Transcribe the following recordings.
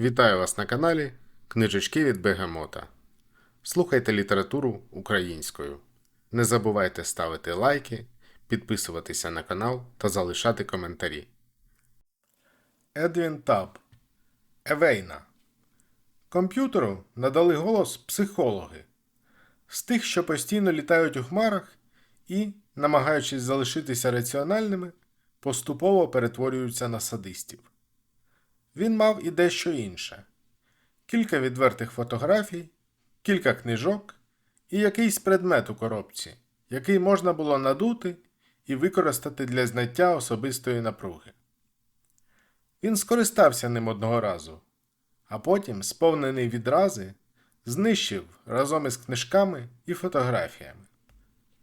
Вітаю вас на каналі Книжечки від Бегемота. Слухайте літературу українською. Не забувайте ставити лайки, підписуватися на канал та залишати коментарі. Едвін Таб Евейна. Комп'ютеру надали голос психологи з тих, що постійно літають у хмарах і, намагаючись залишитися раціональними, поступово перетворюються на садистів. Він мав і дещо інше: кілька відвертих фотографій, кілька книжок і якийсь предмет у коробці, який можна було надути і використати для зняття особистої напруги. Він скористався ним одного разу, а потім, сповнений відрази, знищив разом із книжками і фотографіями.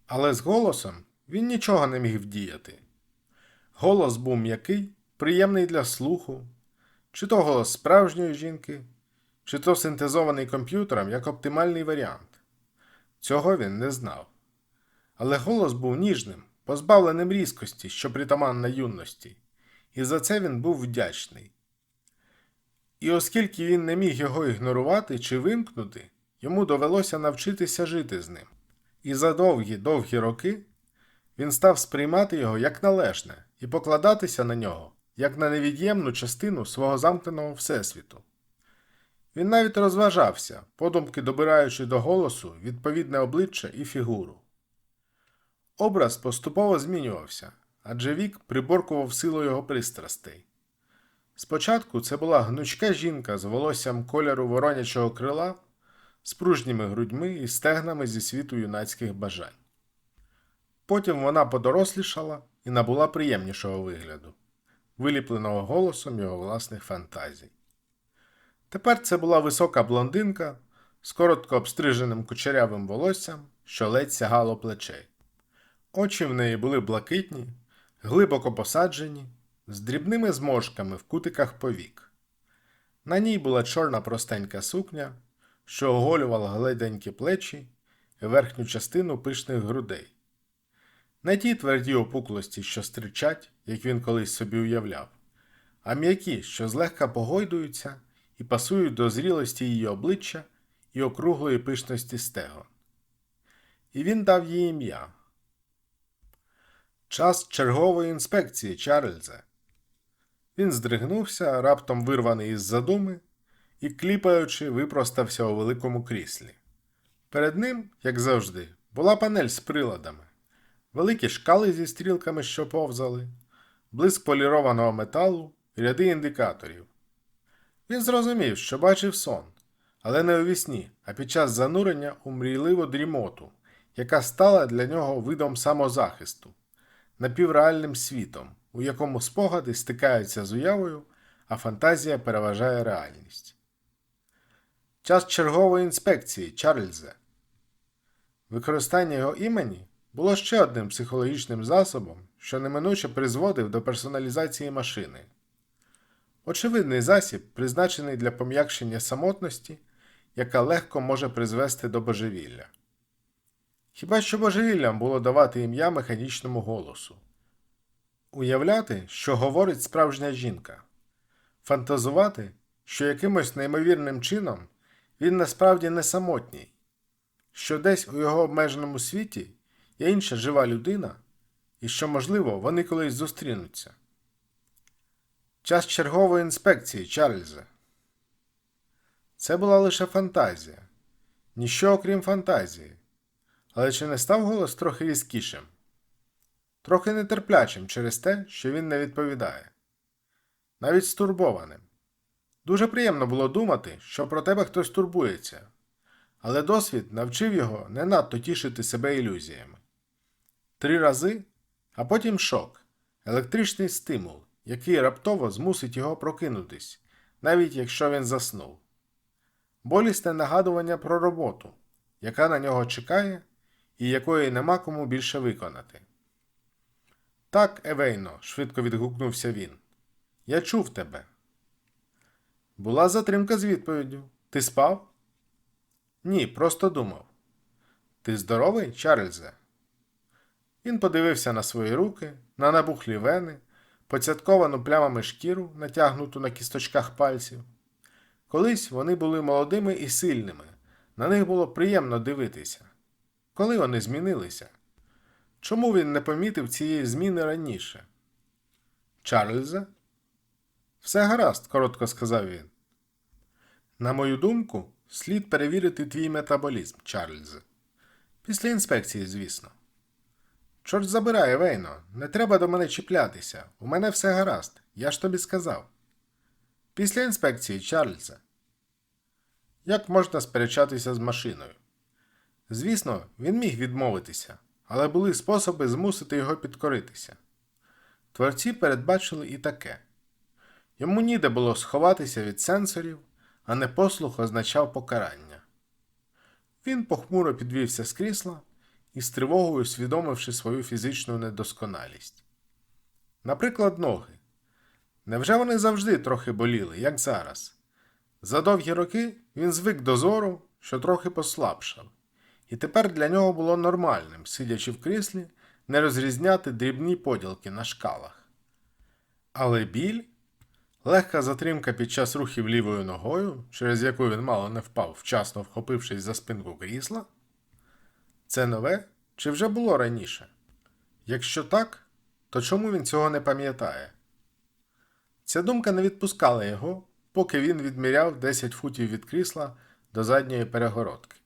Але з голосом він нічого не міг вдіяти. Голос був м'який, приємний для слуху, чи то голос справжньої жінки, чи то синтезований комп'ютером як оптимальний варіант. Цього він не знав. Але голос був ніжним, позбавленим різкості, що притаманна юності, і за це він був вдячний. І оскільки він не міг його ігнорувати чи вимкнути, йому довелося навчитися жити з ним. І за довгі довгі роки він став сприймати його як належне і покладатися на нього як на невід'ємну частину свого замкненого всесвіту. Він навіть розважався, подумки добираючи до голосу відповідне обличчя і фігуру. Образ поступово змінювався, адже вік приборкував силу його пристрастей. Спочатку це була гнучка жінка з волоссям кольору воронячого крила, з пружніми грудьми і стегнами зі світу юнацьких бажань. Потім вона подорослішала і набула приємнішого вигляду виліпленого голосом його власних фантазій. Тепер це була висока блондинка з коротко обстриженим кучерявим волоссям, що ледь сягало плечей. Очі в неї були блакитні, глибоко посаджені, з дрібними зморшками в кутиках повік. На ній була чорна простенька сукня, що оголювала гледенькі плечі і верхню частину пишних грудей. Не ті тверді опуклості, що стричать, як він колись собі уявляв, а м'які, що злегка погойдуються і пасують до зрілості її обличчя і округлої пишності стегон. І він дав їй ім'я. Час чергової інспекції, Чарльзе. Він здригнувся, раптом вирваний із задуми, і, кліпаючи, випростався у великому кріслі. Перед ним, як завжди, була панель з приладами великі шкали зі стрілками, що повзали, блиск полірованого металу, ряди індикаторів. Він зрозумів, що бачив сон, але не у вісні, а під час занурення у мрійливу дрімоту, яка стала для нього видом самозахисту, напівреальним світом, у якому спогади стикаються з уявою, а фантазія переважає реальність. Час чергової інспекції Чарльзе. Використання його імені було ще одним психологічним засобом, що неминуче призводив до персоналізації машини. Очевидний засіб, призначений для пом'якшення самотності, яка легко може призвести до божевілля. Хіба що божевіллям було давати ім'я механічному голосу, уявляти, що говорить справжня жінка, фантазувати, що якимось неймовірним чином він насправді не самотній, що десь у його обмеженому світі є інша жива людина, і що, можливо, вони колись зустрінуться. Час чергової інспекції, Чарльзе. Це була лише фантазія, ніщо окрім фантазії. Але чи не став голос трохи різкішим, трохи нетерплячим через те, що він не відповідає, навіть стурбованим. Дуже приємно було думати, що про тебе хтось турбується, але досвід навчив його не надто тішити себе ілюзіями три рази, а потім шок, електричний стимул, який раптово змусить його прокинутись, навіть якщо він заснув. Болісне нагадування про роботу, яка на нього чекає і якої нема кому більше виконати. Так, Евейно, швидко відгукнувся він. Я чув тебе. Була затримка з відповіддю. Ти спав? Ні, просто думав. Ти здоровий, Чарльзе? Він подивився на свої руки, на набухлі вени, поцятковану плямами шкіру, натягнуту на кісточках пальців. Колись вони були молодими і сильними, на них було приємно дивитися. Коли вони змінилися? Чому він не помітив цієї зміни раніше? Чарльзе? Все гаразд, коротко сказав він. На мою думку, слід перевірити твій метаболізм, Чарльзе. Після інспекції, звісно. Чорт забирай, Вейно, не треба до мене чіплятися. У мене все гаразд, я ж тобі сказав. Після інспекції, Чарльзе. Як можна сперечатися з машиною? Звісно, він міг відмовитися, але були способи змусити його підкоритися. Творці передбачили і таке. Йому ніде було сховатися від сенсорів, а непослух означав покарання. Він похмуро підвівся з крісла і з тривогою усвідомивши свою фізичну недосконалість. Наприклад, ноги. Невже вони завжди трохи боліли, як зараз? За довгі роки він звик до зору, що трохи послабшав, і тепер для нього було нормальним, сидячи в кріслі, не розрізняти дрібні поділки на шкалах. Але біль, легка затримка під час рухів лівою ногою, через яку він мало не впав, вчасно вхопившись за спинку крісла, це нове чи вже було раніше? Якщо так, то чому він цього не пам'ятає? Ця думка не відпускала його, поки він відміряв 10 футів від крісла до задньої перегородки.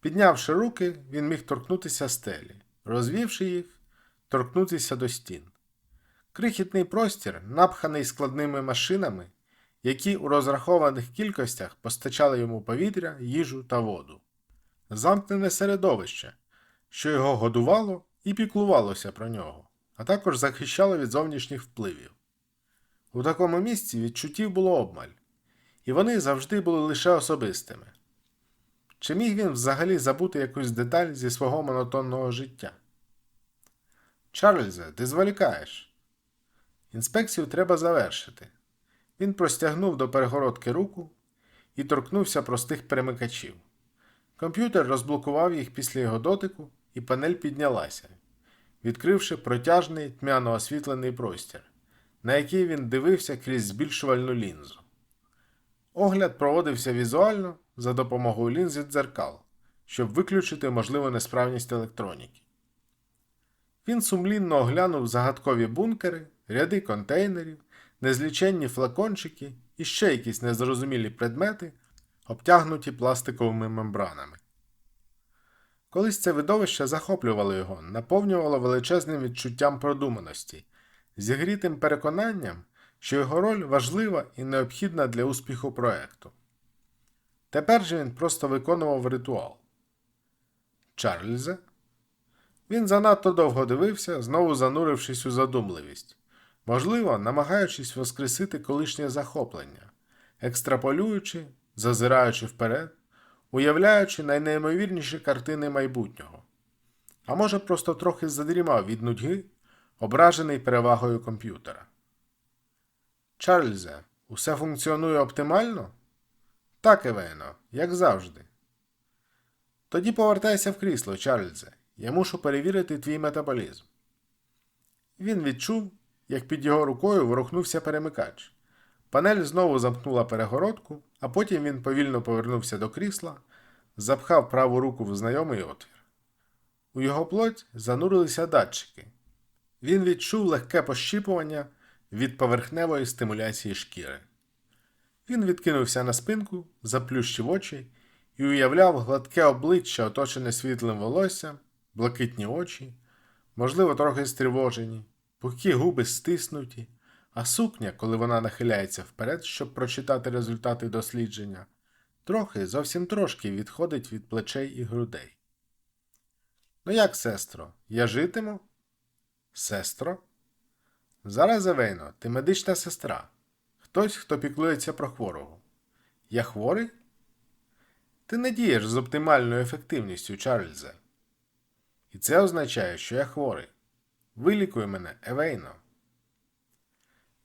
Піднявши руки, він міг торкнутися стелі, розвівши їх, торкнутися до стін. Крихітний простір, напханий складними машинами, які у розрахованих кількостях постачали йому повітря, їжу та воду. Замкнене середовище, що його годувало і піклувалося про нього, а також захищало від зовнішніх впливів. У такому місці відчуттів було обмаль, і вони завжди були лише особистими. Чи міг він взагалі забути якусь деталь зі свого монотонного життя? Чарльзе, ти зволікаєш. Інспекцію треба завершити. Він простягнув до перегородки руку і торкнувся простих перемикачів. Комп'ютер розблокував їх після його дотику, і панель піднялася, відкривши протяжний тьмяно освітлений простір, на який він дивився крізь збільшувальну лінзу. Огляд проводився візуально за допомогою лінзи дзеркал, щоб виключити можливу несправність електроніки. Він сумлінно оглянув загадкові бункери, ряди контейнерів, незліченні флакончики і ще якісь незрозумілі предмети, обтягнуті пластиковими мембранами. Колись це видовище захоплювало його, наповнювало величезним відчуттям продуманості, зігрітим переконанням, що його роль важлива і необхідна для успіху проекту. Тепер же він просто виконував ритуал. Чарльзе. Він занадто довго дивився, знову занурившись у задумливість, можливо, намагаючись воскресити колишнє захоплення, екстраполюючи, зазираючи вперед, уявляючи найнеймовірніші картини майбутнього. А може, просто трохи задрімав від нудьги, ображений перевагою комп'ютера. Чарльзе, усе функціонує оптимально? Так, Евено, як завжди. Тоді повертайся в крісло, Чарльзе. Я мушу перевірити твій метаболізм. Він відчув, як під його рукою ворухнувся перемикач. Панель знову замкнула перегородку, а потім він повільно повернувся до крісла, запхав праву руку в знайомий отвір. У його плоть занурилися датчики. Він відчув легке пощіпування від поверхневої стимуляції шкіри. Він відкинувся на спинку, заплющив очі і уявляв гладке обличчя, оточене світлим волоссям, блакитні очі, можливо, трохи стривожені, пухкі губи стиснуті, а сукня, коли вона нахиляється вперед, щоб прочитати результати дослідження, трохи, зовсім трошки відходить від плечей і грудей. Ну як, сестро, я житиму? Сестро? Зараз, Евейно, ти медична сестра. Хтось, хто піклується про хворого. Я хворий? Ти не дієш з оптимальною ефективністю, Чарльзе. І це означає, що я хворий. Вилікуй мене, Евейно.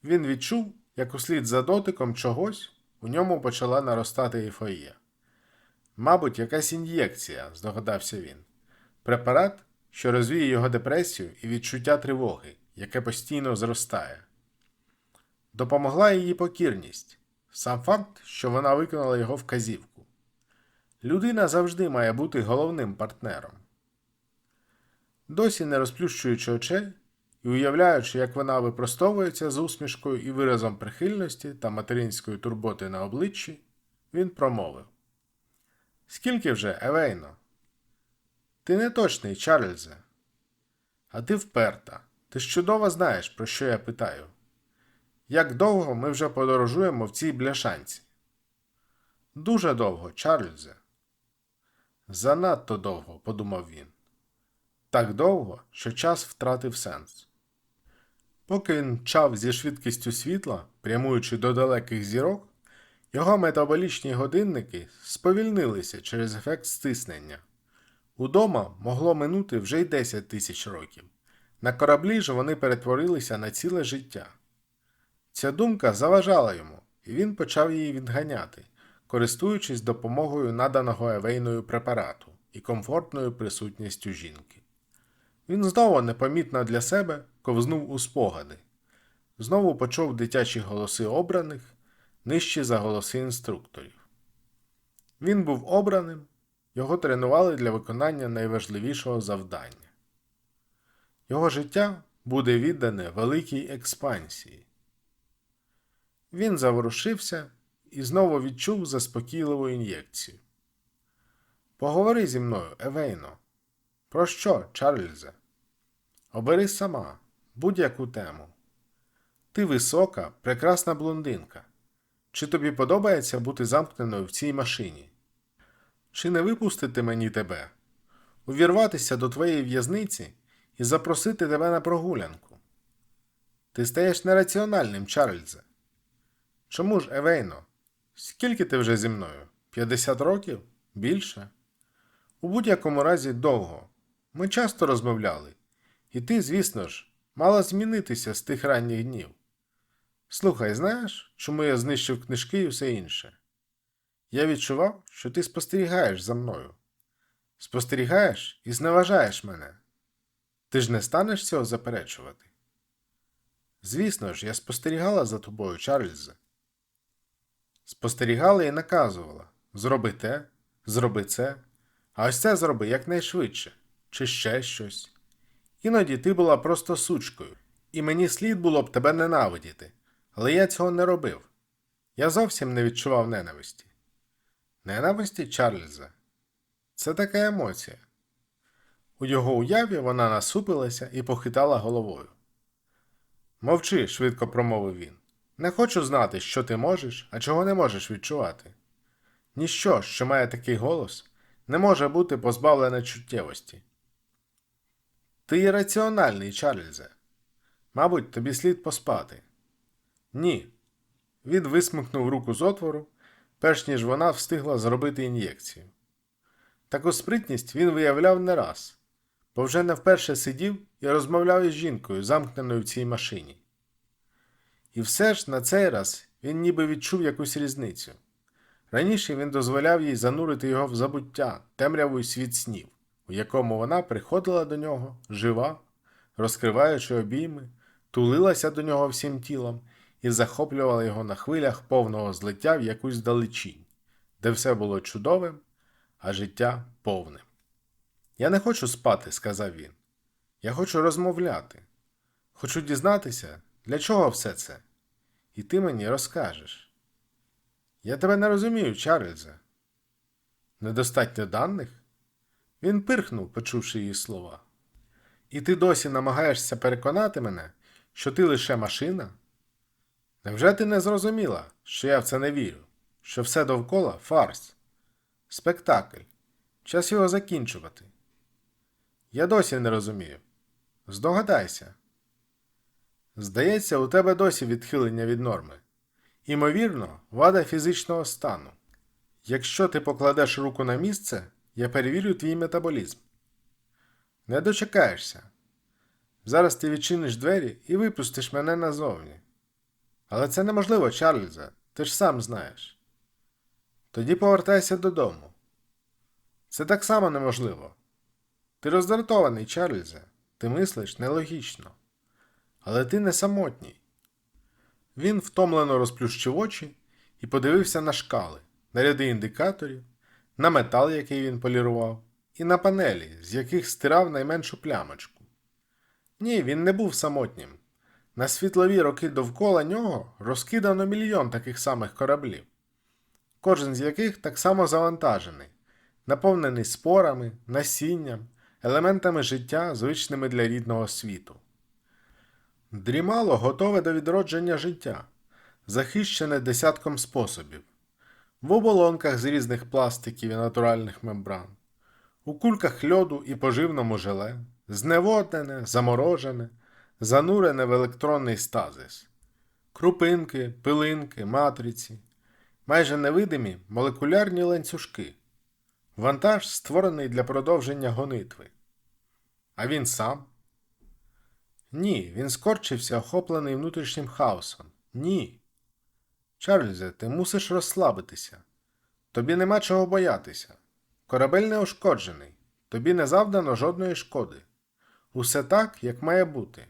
Він відчув, як услід за дотиком чогось у ньому почала наростати ейфорія. Мабуть, якась ін'єкція, здогадався він. Препарат, що розвіє його депресію і відчуття тривоги, яке постійно зростає. Допомогла її покірність. сам факт, що вона виконала його вказівку. Людина завжди має бути головним партнером. Досі не розплющуючи очей і уявляючи, як вона випростовується з усмішкою і виразом прихильності та материнської турботи на обличчі, він промовив: Скільки вже, Евейно? Ти не точний, Чарльзе. А ти вперта. Ти ж чудово знаєш, про що я питаю. Як довго ми вже подорожуємо в цій бляшанці? Дуже довго, Чарльзе. Занадто довго, подумав він. Так довго, що час втратив сенс. Поки він мчав зі швидкістю світла, прямуючи до далеких зірок, його метаболічні годинники сповільнилися через ефект стиснення. Удома могло минути вже й 10 тисяч років. На кораблі ж вони перетворилися на ціле життя. Ця думка заважала йому, і він почав її відганяти, користуючись допомогою наданого Евейною препарату і комфортною присутністю жінки. Він знову непомітно для себе ковзнув у спогади, знову почув дитячі голоси обраних, нижчі за голоси інструкторів. Він був обраним, його тренували для виконання найважливішого завдання. Його життя буде віддане великій експансії. Він заворушився і знову відчув заспокійливу ін'єкцію. Поговори зі мною, Евейно. Про що, Чарльзе? Обери сама будь-яку тему. Ти висока, прекрасна блондинка. Чи тобі подобається бути замкненою в цій машині? Чи не випустити мені тебе, увірватися до твоєї в'язниці і запросити тебе на прогулянку? Ти стаєш нераціональним, Чарльзе. Чому ж, Евейно? Скільки ти вже зі мною? 50 років? Більше? У будь-якому разі довго. Ми часто розмовляли, і ти, звісно ж, мала змінитися з тих ранніх днів. Слухай, знаєш, чому я знищив книжки і все інше? Я відчував, що ти спостерігаєш за мною. Спостерігаєш і зневажаєш мене. Ти ж не станеш цього заперечувати? Звісно ж, я спостерігала за тобою, Чарльзе. Спостерігала і наказувала зроби те, зроби це, а ось це зроби якнайшвидше, чи ще щось. Іноді ти була просто сучкою, і мені слід було б тебе ненавидіти, але я цього не робив. Я зовсім не відчував ненависті. Ненависті Чарльза це така емоція. У його уяві вона насупилася і похитала головою. Мовчи, швидко промовив він. Не хочу знати, що ти можеш, а чого не можеш відчувати. Ніщо, що має такий голос, не може бути позбавлене чуттєвості. Ти ірраціональний, Чарльзе. Мабуть, тобі слід поспати. Ні. Він висмикнув руку з отвору, перш ніж вона встигла зробити ін'єкцію. Таку спритність він виявляв не раз, бо вже не вперше сидів і розмовляв із жінкою, замкненою в цій машині. І все ж на цей раз він ніби відчув якусь різницю. Раніше він дозволяв їй занурити його в забуття, темряву й світ снів, у якому вона приходила до нього, жива, розкриваючи обійми, тулилася до нього всім тілом і захоплювала його на хвилях повного злиття в якусь далечінь, де все було чудовим, а життя повним. Я не хочу спати, сказав він. Я хочу розмовляти. Хочу дізнатися, для чого все це? І ти мені розкажеш. Я тебе не розумію, Чарльзе. Недостатньо даних? Він пирхнув, почувши її слова. І ти досі намагаєшся переконати мене, що ти лише машина? Невже ти не зрозуміла, що я в це не вірю, що все довкола фарс? Спектакль. Час його закінчувати. Я досі не розумію. Здогадайся. Здається, у тебе досі відхилення від норми. Імовірно, вада фізичного стану. Якщо ти покладеш руку на місце, я перевірю твій метаболізм. Не дочекаєшся. Зараз ти відчиниш двері і випустиш мене назовні. Але це неможливо, Чарльзе, ти ж сам знаєш. Тоді повертайся додому. Це так само неможливо. Ти роздратований, Чарльзе, ти мислиш нелогічно. Але ти не самотній. Він втомлено розплющив очі і подивився на шкали, на ряди індикаторів, на метал, який він полірував, і на панелі, з яких стирав найменшу плямочку. Ні, він не був самотнім. На світлові роки довкола нього розкидано мільйон таких самих кораблів, кожен з яких так само завантажений, наповнений спорами, насінням, елементами життя, звичними для рідного світу. Дрімало готове до відродження життя, захищене десятком способів, в оболонках з різних пластиків і натуральних мембран, у кульках льоду і поживному желе, зневоднене, заморожене, занурене в електронний стазис, крупинки, пилинки, матриці, майже невидимі молекулярні ланцюжки, вантаж, створений для продовження гонитви. А він сам. Ні, він скорчився, охоплений внутрішнім хаосом. Ні. Чарльзе, ти мусиш розслабитися. Тобі нема чого боятися. Корабель не ушкоджений, тобі не завдано жодної шкоди. Усе так, як має бути.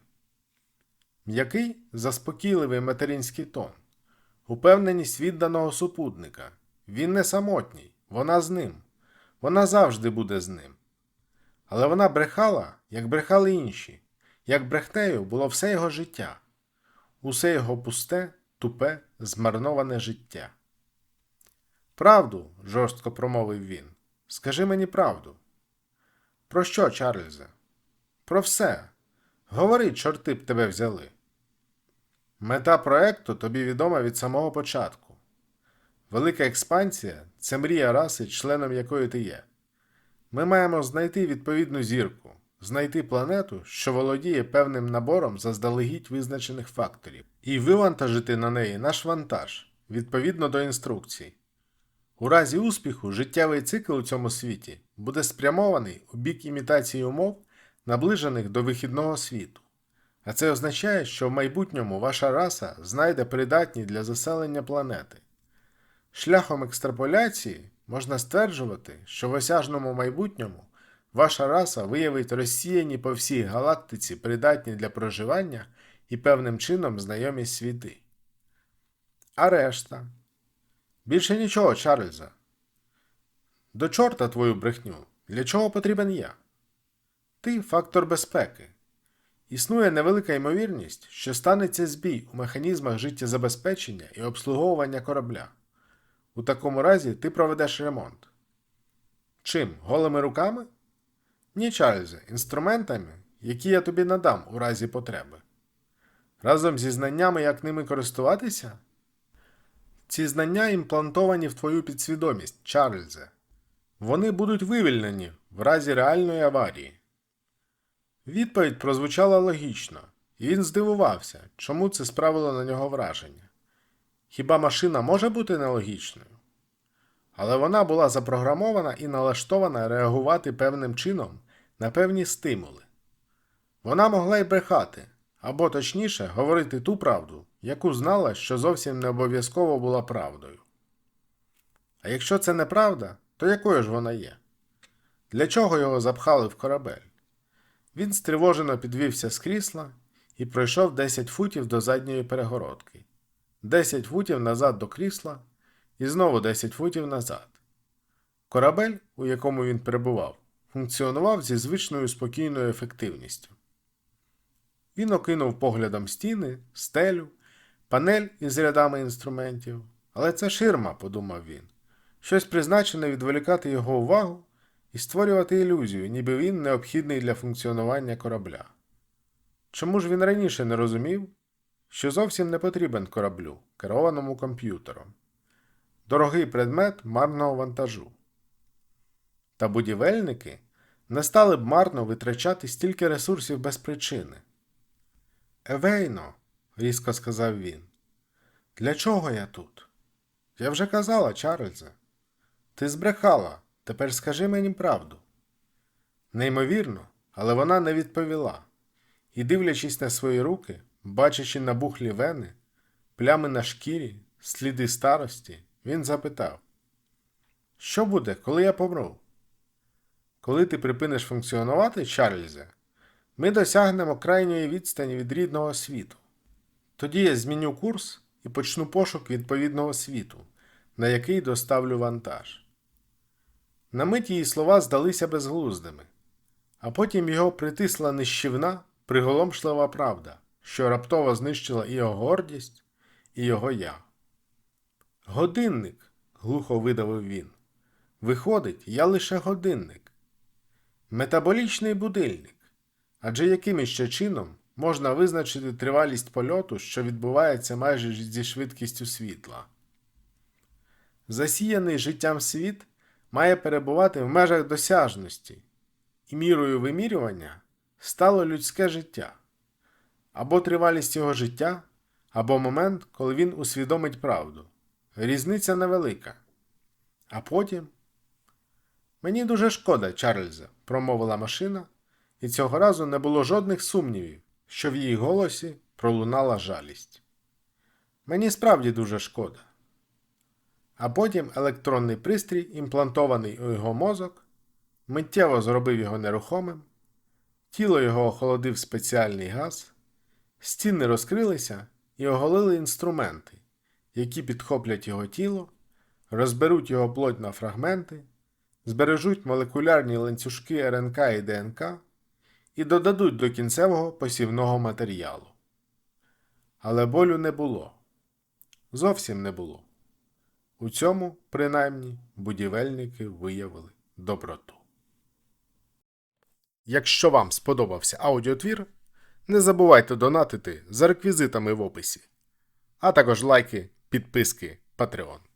М'який, заспокійливий материнський тон, упевненість відданого супутника. Він не самотній, вона з ним. Вона завжди буде з ним. Але вона брехала, як брехали інші, як брехнею було все його життя, усе його пусте, тупе, змарноване життя. Правду, жорстко промовив він. Скажи мені правду. Про що, Чарльзе? Про все. Говори, чорти б тебе взяли. Мета проекту тобі відома від самого початку. Велика експансія це мрія раси, членом якої ти є. Ми маємо знайти відповідну зірку, знайти планету, що володіє певним набором заздалегідь визначених факторів, і вивантажити на неї наш вантаж відповідно до інструкцій. У разі успіху життєвий цикл у цьому світі буде спрямований у бік імітації умов, наближених до вихідного світу. А це означає, що в майбутньому ваша раса знайде придатні для заселення планети. Шляхом екстраполяції можна стверджувати, що в осяжному майбутньому ваша раса виявить розсіяні по всій галактиці придатні для проживання і певним чином знайомі світи. А решта. Більше нічого, Чарльза. До чорта твою брехню. Для чого потрібен я? Ти фактор безпеки. Існує невелика ймовірність, що станеться збій у механізмах життєзабезпечення і обслуговування корабля. У такому разі ти проведеш ремонт. Чим? Голими руками? Ні, Чарльзе, інструментами, які я тобі надам у разі потреби. Разом зі знаннями, як ними користуватися? Ці знання імплантовані в твою підсвідомість, Чарльзе. Вони будуть вивільнені в разі реальної аварії. Відповідь прозвучала логічно, і він здивувався, чому це справило на нього враження. Хіба машина може бути нелогічною? Але вона була запрограмована і налаштована реагувати певним чином на певні стимули. Вона могла й брехати, або точніше, говорити ту правду, яку знала, що зовсім не обов'язково була правдою. А якщо це неправда, то якою ж вона є? Для чого його запхали в корабель? Він стривожено підвівся з крісла і пройшов 10 футів до задньої перегородки, 10 футів назад до крісла і знову 10 футів назад. Корабель, у якому він перебував, функціонував зі звичною спокійною ефективністю. Він окинув поглядом стіни, стелю, панель із рядами інструментів. Але це ширма, подумав він, щось призначене відволікати його увагу і створювати ілюзію, ніби він необхідний для функціонування корабля. Чому ж він раніше не розумів, що зовсім не потрібен кораблю, керованому комп'ютером? Дорогий предмет марного вантажу. Та будівельники не стали б марно витрачати стільки ресурсів без причини. Евейно, різко сказав він. Для чого я тут? Я вже казала, Чарльзе. Ти збрехала, тепер скажи мені правду. Неймовірно, але вона не відповіла, і, дивлячись на свої руки, бачачи набухлі вени, плями на шкірі, сліди старості, він запитав: Що буде, коли я помру? Коли ти припиниш функціонувати, Чарльзе, ми досягнемо крайньої відстані від рідного світу. Тоді я зміню курс і почну пошук відповідного світу, на який доставлю вантаж. На мить її слова здалися безглуздими, а потім його притисла нищівна, приголомшлива правда, що раптово знищила і його гордість, і його я. Годинник, глухо видавив він. Виходить, я лише годинник. Метаболічний будильник. Адже яким іще чином можна визначити тривалість польоту, що відбувається майже зі швидкістю світла? Засіяний життям світ має перебувати в межах досяжності, і мірою вимірювання стало людське життя або тривалість його життя, або момент, коли він усвідомить правду. Різниця невелика. А потім. Мені дуже шкода, Чарльзе, промовила машина, і цього разу не було жодних сумнівів, що в її голосі пролунала жалість. Мені справді дуже шкода. А потім електронний пристрій, імплантований у його мозок, миттєво зробив його нерухомим, тіло його охолодив спеціальний газ, стіни розкрилися і оголили інструменти, які підхоплять його тіло, розберуть його плоть на фрагменти, збережуть молекулярні ланцюжки РНК і ДНК і додадуть до кінцевого посівного матеріалу. Але болю не було. Зовсім не було. У цьому, принаймні, будівельники виявили доброту. Якщо вам сподобався аудіотвір, не забувайте донатити за реквізитами в описі, а також лайки, підписки, Patreon.